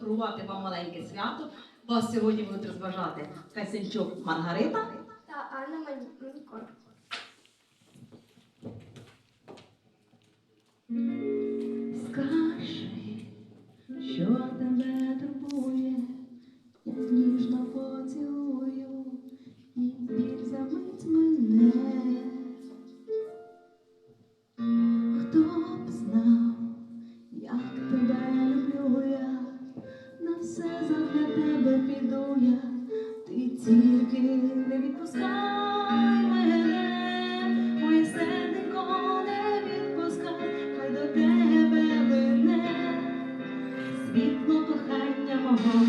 Рувати вам маленьке свято. Вас сьогодні будуть розважати Касянчук Маргарита. та Анна Манько. Скажи, що тебе турбує, я ніжно поцілую і біль замить мене. Тебе піду я, ти тільки не відпускай мене, моє серденько не відпускай, хай до тебе лине світло кохання мого.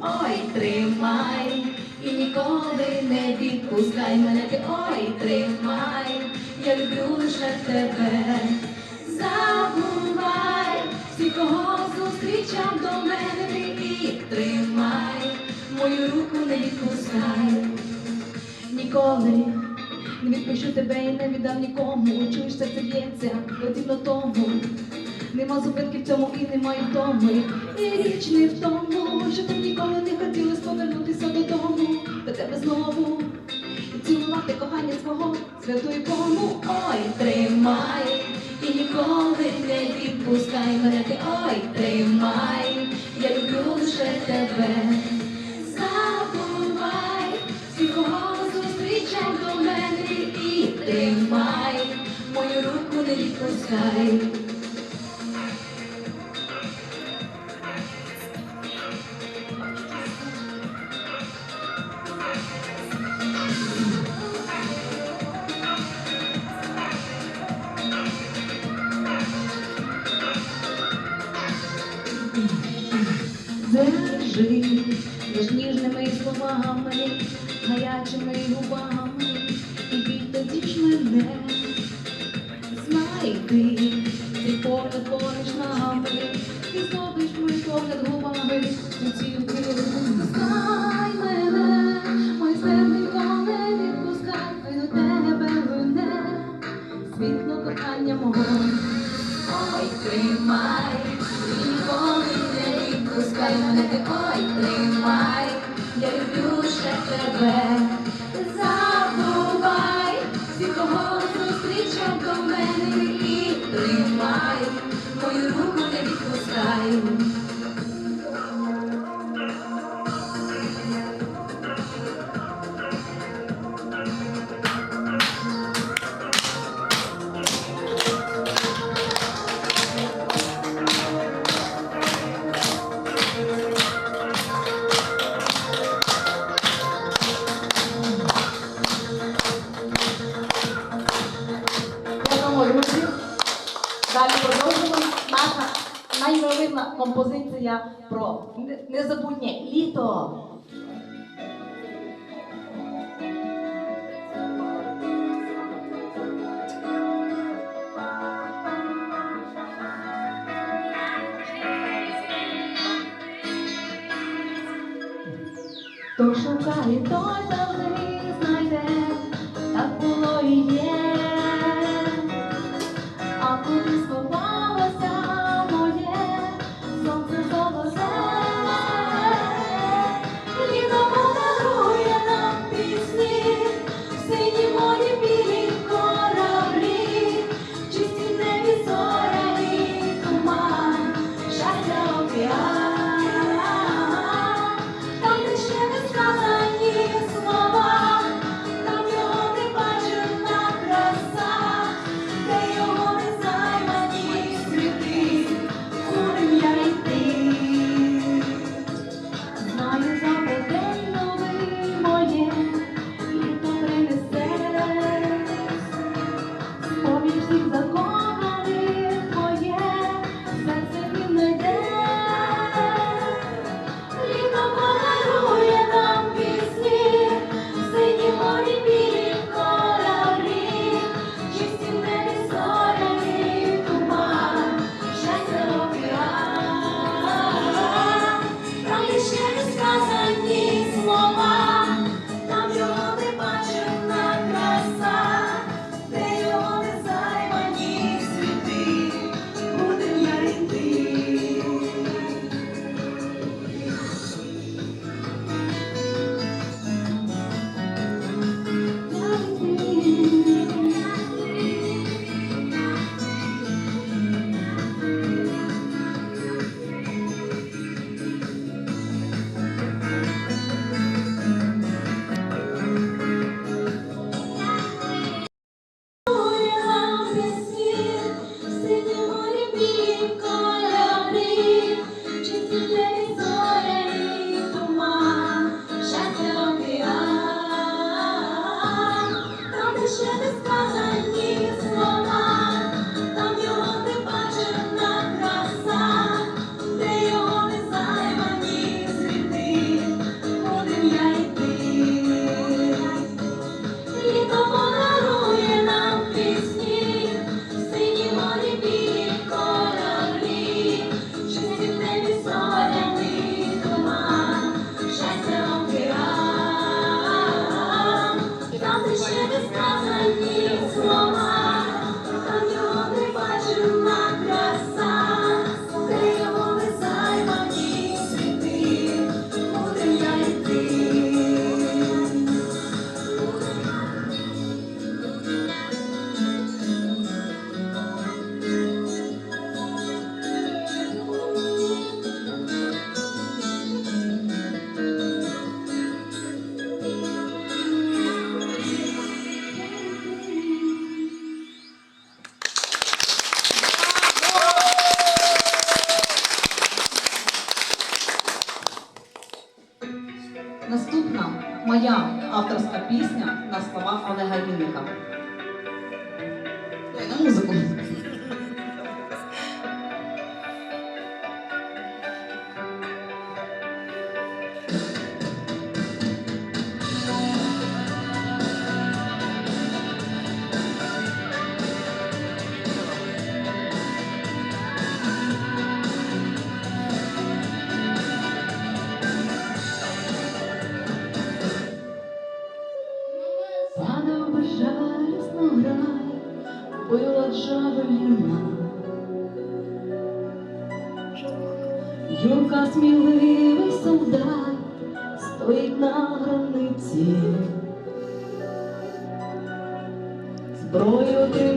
Ой, тримай, і ніколи не відпускай мене, ти ой, тримай, я люблю лише тебе. Мою руку не відпускай. Ніколи не відпущу тебе і не віддам нікому. Чуєш, серце б'ється, подібно тому. Нема зупинки в цьому і немає втоми. І річ не в тому, що ти ніколи не хотілось повернутися додому, до тебе знову. І цілувати кохання свого святу ікону. Ой, тримай, і ніколи не відпускай мене, ти ой, тримай, я люблю лише тебе. Тримай, мою руку не відпускай. 내 композиція про не- незабутнє літо. Хто шукає, той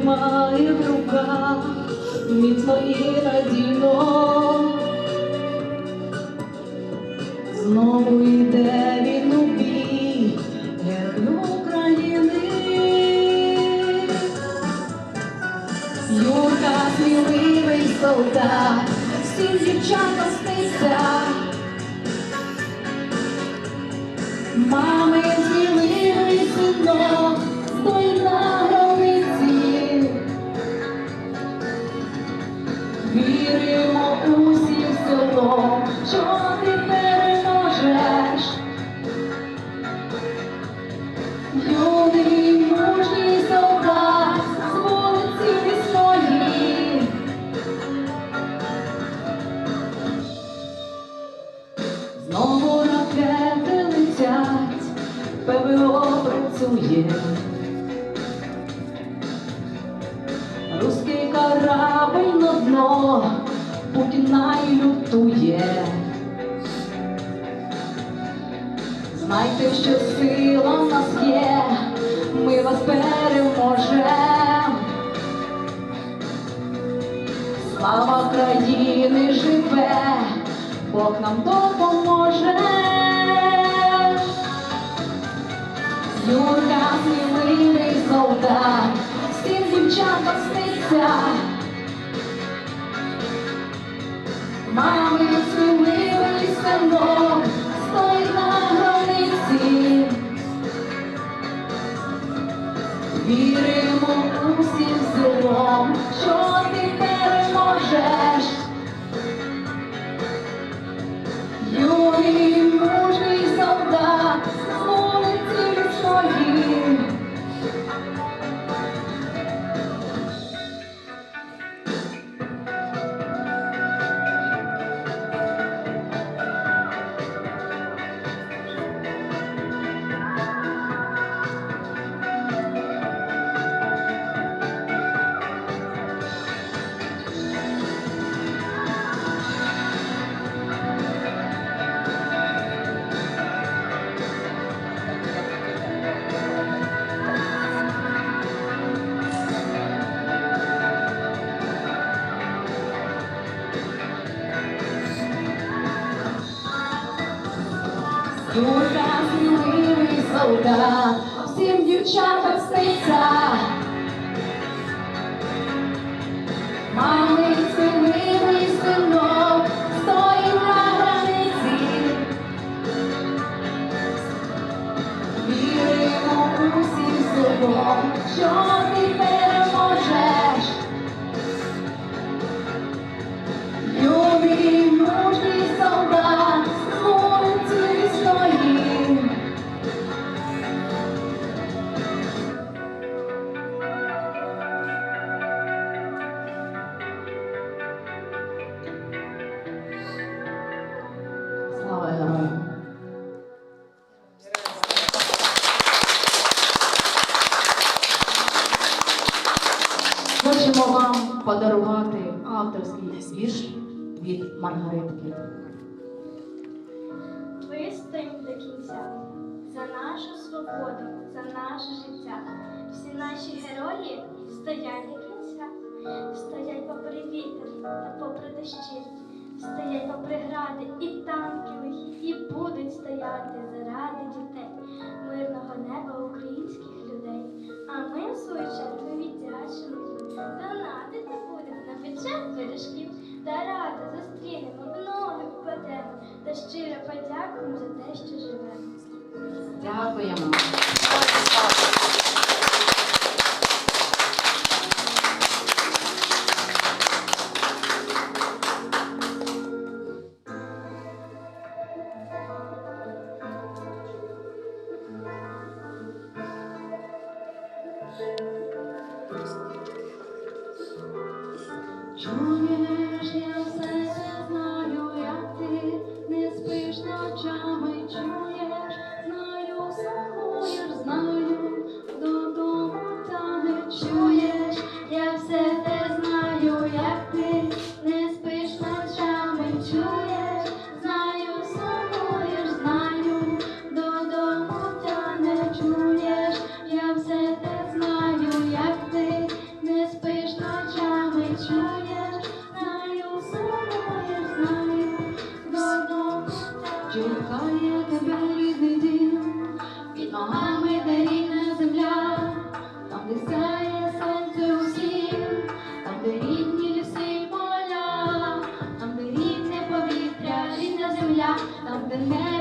тримає в руках міцно і надійно. Знову йде він у бій, герб України. Юрка сміливий солдат, всім дівчатам сниться. Мами сміливий синок, На дно Путіна й лютує. Знайте, що сила в нас є, ми вас переможем. Слава країни живе, Бог нам допоможе. Юрка сміливий солдат, всім дівчатам сниться. Мами сміливий станок, стоїть на границі. Віримо сміливий життя. Всі наші герої стоять до кінця, стоять попри вітер та попри дощі, стоять попри гради і танки і будуть стояти заради дітей, мирного неба українських людей. А ми, в свою чергу, віддячимо їм, донатити будемо на бюджет пиріжків, та радо зустрінемо, в ноги впадемо, та щиро подякуємо за те, що живемо. Дякуємо. Там, де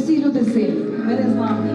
всі люди сильні, ми не зламні.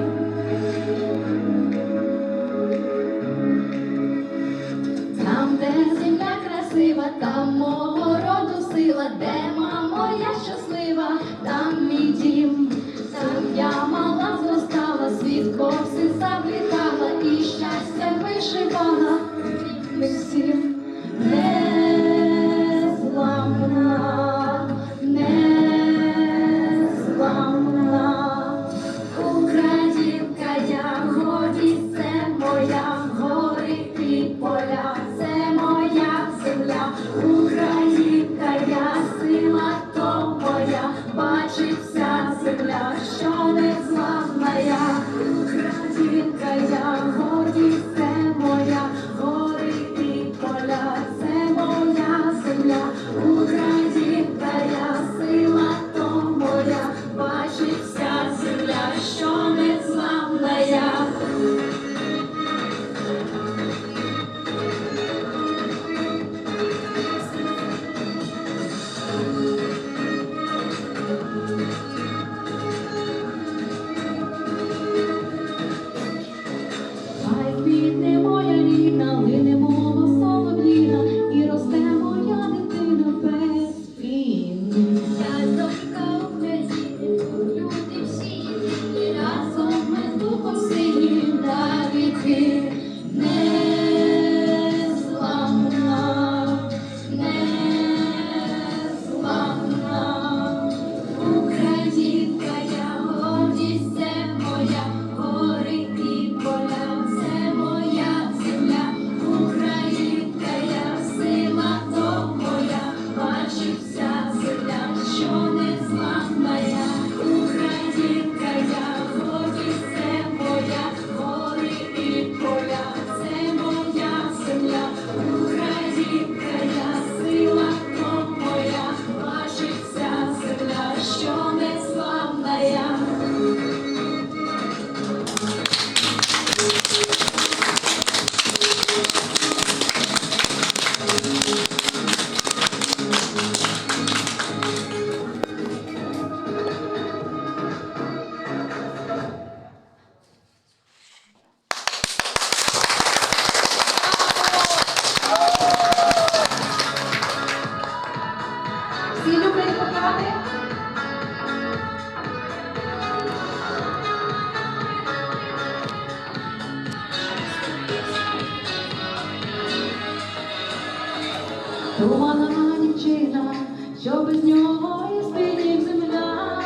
Думана дівчина, що без нього і спинів земля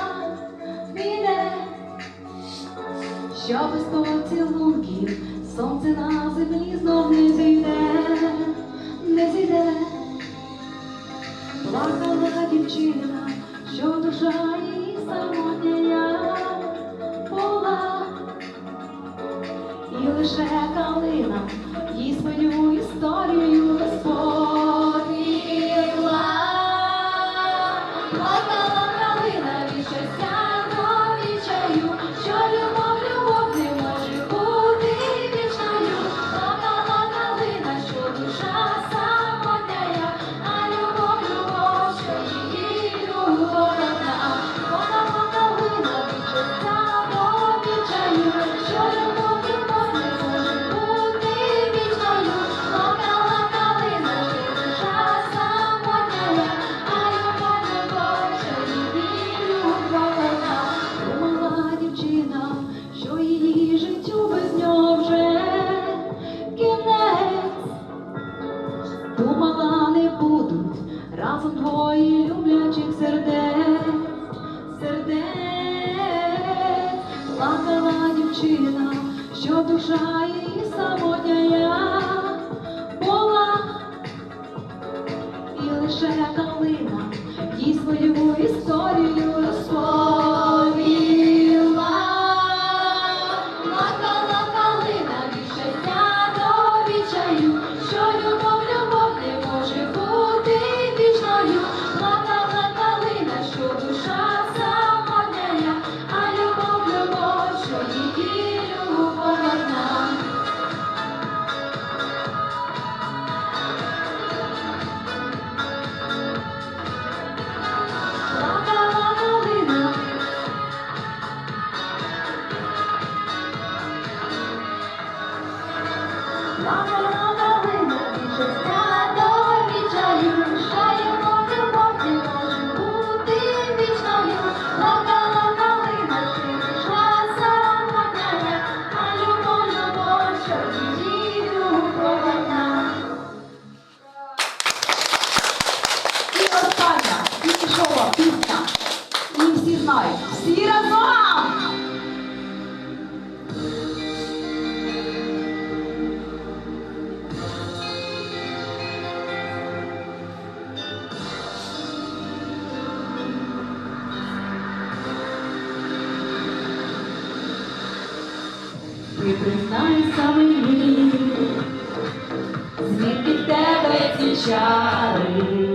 піде, що без поцілунків сонце на землі знов не зійде, не зійде, плакала дівчина, що душа. someone. Vamos! Ти признайся мені, звідки в тебе ці чари.